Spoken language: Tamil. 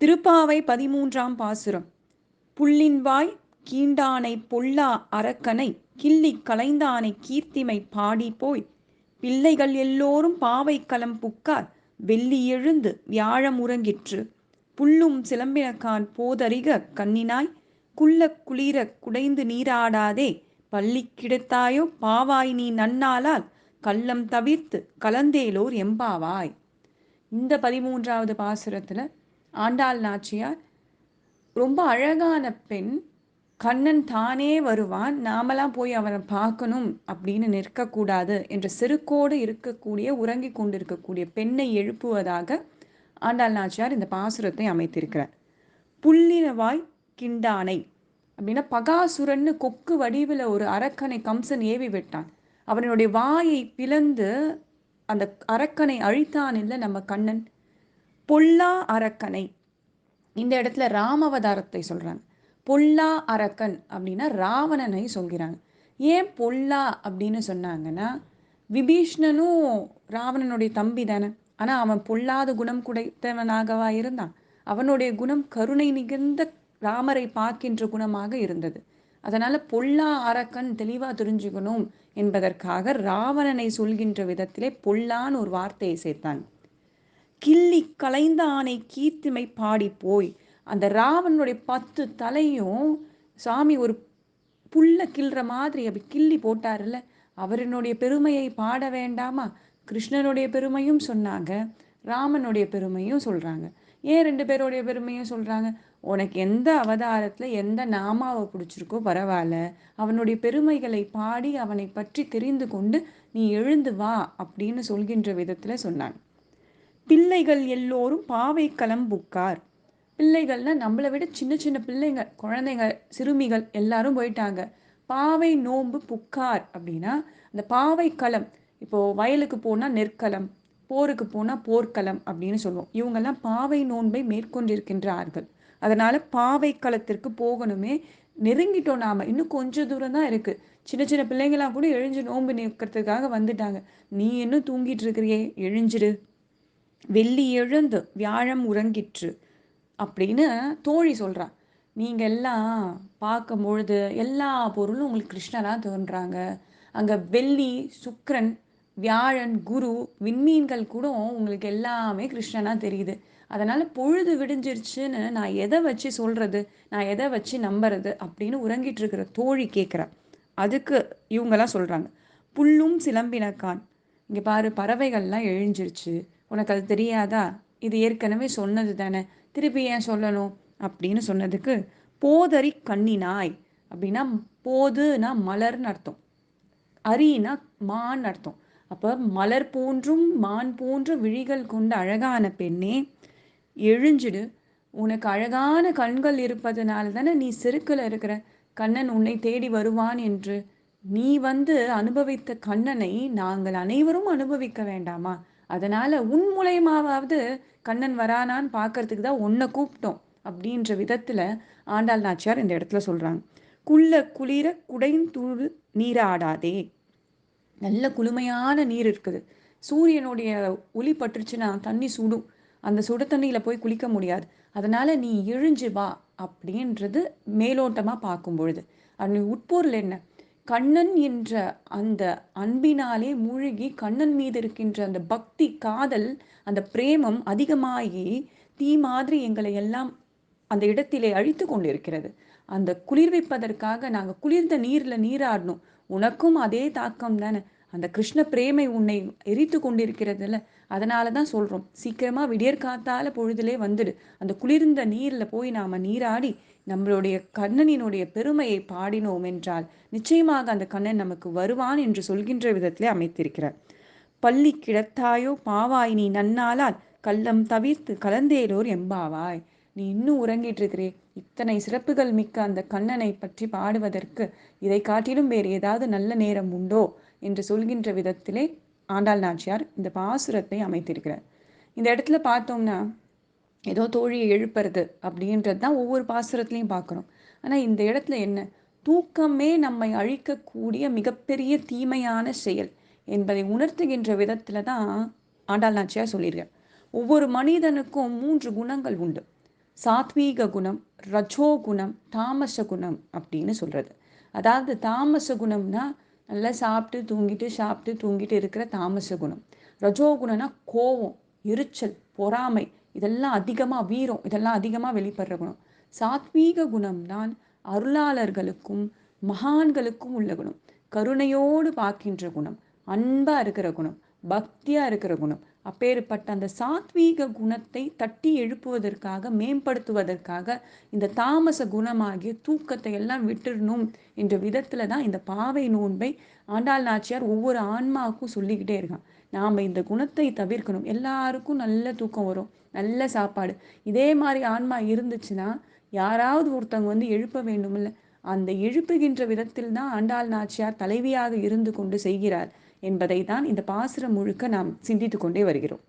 திருப்பாவை பதிமூன்றாம் பாசுரம். புள்ளின்வாய் கீண்டானை பொல்லா அரக்கனை கிள்ளி கலைந்தானை கீர்த்திமை பாடி போய் பிள்ளைகள் எல்லோரும் பாவை களம் புக்கார் வெள்ளி எழுந்து வியாழம் உறங்கிற்று. புல்லும் சிலம்பினக்கான் போதறிக கண்ணினாய் குள்ள குளிர குடைந்து நீராடாதே பள்ளி கிடைத்தாயோ பாவாய் நீ நன்னாலால் கள்ளம் தவிர்த்து கலந்தேலோர் எம்பாவாய். இந்த பதிமூன்றாவது பாசுரத்தில் ஆண்டாள் நாச்சியார் ரொம்ப அழகான பெண் கண்ணன் தானே வருவான் நாமெல்லாம் போய் அவனை பார்க்கணும் அப்படின்னு நிற்கக்கூடாது என்ற செருக்கோடு இருக்கக்கூடிய உறங்கி கொண்டிருக்கக்கூடிய பெண்ணை எழுப்புவதாக ஆண்டாள் நாச்சியார் இந்த பாசுரத்தை அமைத்திருக்கிறார். புள்ளினவாய் கிண்டானை அப்படின்னா பகாசுரன்னு கொக்கு வடிவில் ஒரு அரக்கனை கம்சன் ஏவி விட்டான். அவனுடைய வாயை பிளந்து அந்த அரக்கனை அழித்தான் இல்லை நம்ம கண்ணன். பொல்லா அரக்கனை. இந்த இடத்துல ராமவதாரத்தை சொல்கிறாங்க பொல்லா அரக்கன் அப்படின்னா ராவணனை சொல்கிறாங்க. ஏன் பொல்லா அப்படின்னு சொன்னாங்கன்னா விபீஷ்ணனும் ராவணனுடைய தம்பி தானே. ஆனால் அவன் பொல்லாத குணம் குடைத்தவனாகவா இருந்தான். அவனுடைய குணம் கருணை நிகழ்ந்த ராமரை பார்க்கின்ற குணமாக இருந்தது. அதனால் பொல்லா அரக்கன் தெளிவாக தெரிஞ்சுக்கணும் என்பதற்காக ராவணனை சொல்கின்ற விதத்திலே பொல்லான்னு ஒரு வார்த்தையை சேர்த்தான் கிள்ளி கலைந்த ஆணை கீர்த்திமை பாடி போய் அந்த ராவனுடைய பத்து தலையும் சாமி ஒரு புல்ல கிள்ற மாதிரி அப்படி கிள்ளி போட்டார்ல அவரனுடைய பெருமையை பாட வேண்டாமா? கிருஷ்ணனுடைய பெருமையும் சொன்னாங்க ராமனுடைய பெருமையும் சொல்கிறாங்க ஏன் ரெண்டு பேருடைய பெருமையும் சொல்கிறாங்க உனக்கு எந்த அவதாரத்தில் எந்த நாமாவை பிடிச்சிருக்கோ பரவாயில்ல அவனுடைய பெருமைகளை பாடி அவனை பற்றி தெரிந்து கொண்டு நீ எழுந்து வா அப்படின்னு சொல்கின்ற விதத்தில் சொன்னான் பிள்ளைகள் எல்லோரும் பாவை புக்கார் பிள்ளைகள்னா நம்மளை விட சின்ன சின்ன பிள்ளைங்க குழந்தைங்க சிறுமிகள் எல்லாரும் போயிட்டாங்க. பாவை நோன்பு புக்கார் அப்படின்னா அந்த பாவை களம் இப்போது வயலுக்கு போனால் நெற்களம் போருக்கு போனால் போர்க்களம் அப்படின்னு சொல்லுவோம். இவங்கெல்லாம் பாவை நோன்பை மேற்கொண்டிருக்கின்றார்கள். அதனால் பாவை களத்திற்கு போகணுமே. நெருங்கிட்டோம் நாம். இன்னும் கொஞ்சம் தூரம் தான் இருக்குது சின்ன சின்ன பிள்ளைங்களாம் கூட எழுஞ்சு நோன்பு நிற்கிறதுக்காக வந்துட்டாங்க. நீ இன்னும் தூங்கிட்டு இருக்கிறியே. எழுஞ்சிரு வெள்ளி எழுந்து வியாழம் உறங்கிற்று அப்படின்னு தோழி சொல்கிறான் நீங்கள் எல்லாம் பார்க்கும் பொழுது எல்லா பொருளும் உங்களுக்கு கிருஷ்ணராக தோன்றாங்க. அங்கே வெள்ளி சுக்கரன் வியாழன் குரு விண்மீன்கள் கூட உங்களுக்கு எல்லாமே கிருஷ்ணனாக தெரியுது. அதனால் பொழுது விடிஞ்சிருச்சுன்னு நான் எதை வச்சு சொல்கிறது நான் எதை வச்சு நம்புறது? அப்படின்னு உறங்கிட்டு இருக்கிற தோழி கேட்குறா அதுக்கு இவங்கெல்லாம் சொல்கிறாங்க புல்லும் சிலம்பினக்கான். இங்கே பாரு பறவைகள்லாம் எழுஞ்சிருச்சு. உனக்கு அது தெரியாதா? இது ஏற்கனவே சொன்னது தானே. திருப்பி ஏன் சொல்லணும்? அப்படின்னு சொன்னதுக்கு போதறி கண்ணினாய் அப்படின்னா போதுனா மலர்னு அர்த்தம். அரினா மான் அர்த்தம். அப்போ மலர் போன்றும் மான் போன்ற விழிகள் கொண்ட அழகான பெண்ணே எழுஞ்சிடு. உனக்கு அழகான கண்கள் இருப்பதனால தானே நீ செருக்கில் இருக்கிற. கண்ணன் உன்னை தேடி வருவான் என்று. நீ வந்து அனுபவித்த கண்ணனை நாங்கள் அனைவரும் அனுபவிக்க வேண்டாமா? அதனால உன் மூலயமாவது கண்ணன் வரானான்னு பார்க்கறதுக்கு தான் உன்னை கூப்பிட்டோம் அப்படின்ற விதத்தில் ஆண்டாள் நாச்சியார் இந்த இடத்துல சொல்கிறாங்க குள்ள குளிர குடைந்தூள் நீராடாதே. நல்ல குளுமையான நீர் இருக்குது. சூரியனுடைய ஒளி பட்டுருச்சுன்னா தண்ணி சுடும். அந்த சுட தண்ணியில் போய் குளிக்க முடியாது. அதனால் நீ எழுஞ்சு வா அப்படின்றது மேலோட்டமாக பார்க்கும் பொழுது. அது உட்பொருள் என்ன? கண்ணன் என்ற அந்த அன்பினாலே மூழ்கி கண்ணன் மீது இருக்கின்ற அந்த பக்தி காதல் அந்த பிரேமம் அதிகமாகி தீ மாதிரி எங்களை எல்லாம் அந்த இடத்திலே அழித்து கொண்டிருக்கிறது. அந்த குளிர்விப்பதற்காக நாங்கள் குளிர்ந்த நீரில் நீராடணும். உனக்கும் அதே தாக்கம் தானே. அந்த கிருஷ்ண பிரேமை உன்னை எரித்து கொண்டிருக்கிறதுல. அதனால தான் சொல்கிறோம் சீக்கிரமாக விடியற்காத்தால பொழுதுலே வந்துடு. அந்த குளிர்ந்த நீரில் போய் நாம் நீராடி நம்மளுடைய கண்ணனினுடைய பெருமையை பாடினோம் என்றால் நிச்சயமாக அந்த கண்ணன் நமக்கு வருவான் என்று சொல்கின்ற விதத்திலே அமைத்திருக்கிறார். பள்ளி கிடத்தாயோ பாவாய் நீ நன்னாலால் கள்ளம் தவிர்த்து கலந்தேலோர் எம்பாவாய். நீ இன்னும் உறங்கிட்டு இருக்கிறே இத்தனை சிறப்புகள் மிக்க அந்த கண்ணனை பற்றி பாடுவதற்கு இதை காட்டிலும் வேறு ஏதாவது நல்ல நேரம் உண்டோ என்று சொல்கின்ற விதத்திலே ஆண்டாள் நாச்சியார் இந்த பாசுரத்தை அமைத்திருக்கிறார். இந்த இடத்துல பார்த்தோம்னா ஏதோ தோழியை எழுப்புறது அப்படின்றது தான் ஒவ்வொரு பாசுரத்துலையும் பார்க்குறோம். ஆனால் இந்த இடத்துல என்ன? தூக்கமே நம்மை அழிக்கக்கூடிய மிகப்பெரிய தீமையான செயல் என்பதை உணர்த்துகின்ற விதத்தில் தான் ஆண்டாள் நாச்சியார் சொல்லியிருக்கேன் ஒவ்வொரு மனிதனுக்கும் மூன்று குணங்கள் உண்டு. சாத்வீக குணம் ரஜோகுணம் தாமச குணம் அப்படின்னு சொல்கிறது அதாவது தாமச குணம்னா நல்லா சாப்பிட்டு தூங்கிட்டு சாப்பிட்டு தூங்கிட்டு இருக்கிற தாமச குணம். ரஜோகுணம்னா கோவம் எரிச்சல் பொறாமை இதெல்லாம் அதிகமாக வீரம் இதெல்லாம் அதிகமாக வெளிப்படுற குணம். சாத்வீக குணம் தான் அருளாளர்களுக்கும் மகான்களுக்கும் உள்ள குணம். கருணையோடு பார்க்கின்ற குணம் அன்பாக இருக்கிற குணம் பக்தியாக இருக்கிற குணம். அப்பேற்பட்ட அந்த சாத்வீக குணத்தை தட்டி எழுப்புவதற்காக மேம்படுத்துவதற்காக இந்த தாமச குணமாகிய தூக்கத்தை எல்லாம் விட்டுடணும் என்ற விதத்தில் தான் இந்த பாவை நோன்பை ஆண்டாள் நாச்சியார் ஒவ்வொரு ஆன்மாவுக்கும் சொல்லிக்கிட்டே இருக்கான். நாம் இந்த குணத்தை தவிர்க்கணும். எல்லாருக்கும் நல்ல தூக்கம் வரும். நல்ல சாப்பாடு. இதே மாதிரி ஆன்மா இருந்துச்சுன்னா யாராவது ஒருத்தவங்க வந்து எழுப்ப வேண்டுமில்ல. அந்த எழுப்புகின்ற விதத்தில் தான் ஆண்டாள் நாச்சியார் தலைவியாக இருந்து கொண்டு செய்கிறார். என்பதை தான் இந்த பாசுரம் முழுக்க நாம் சிந்தித்து கொண்டே வருகிறோம்.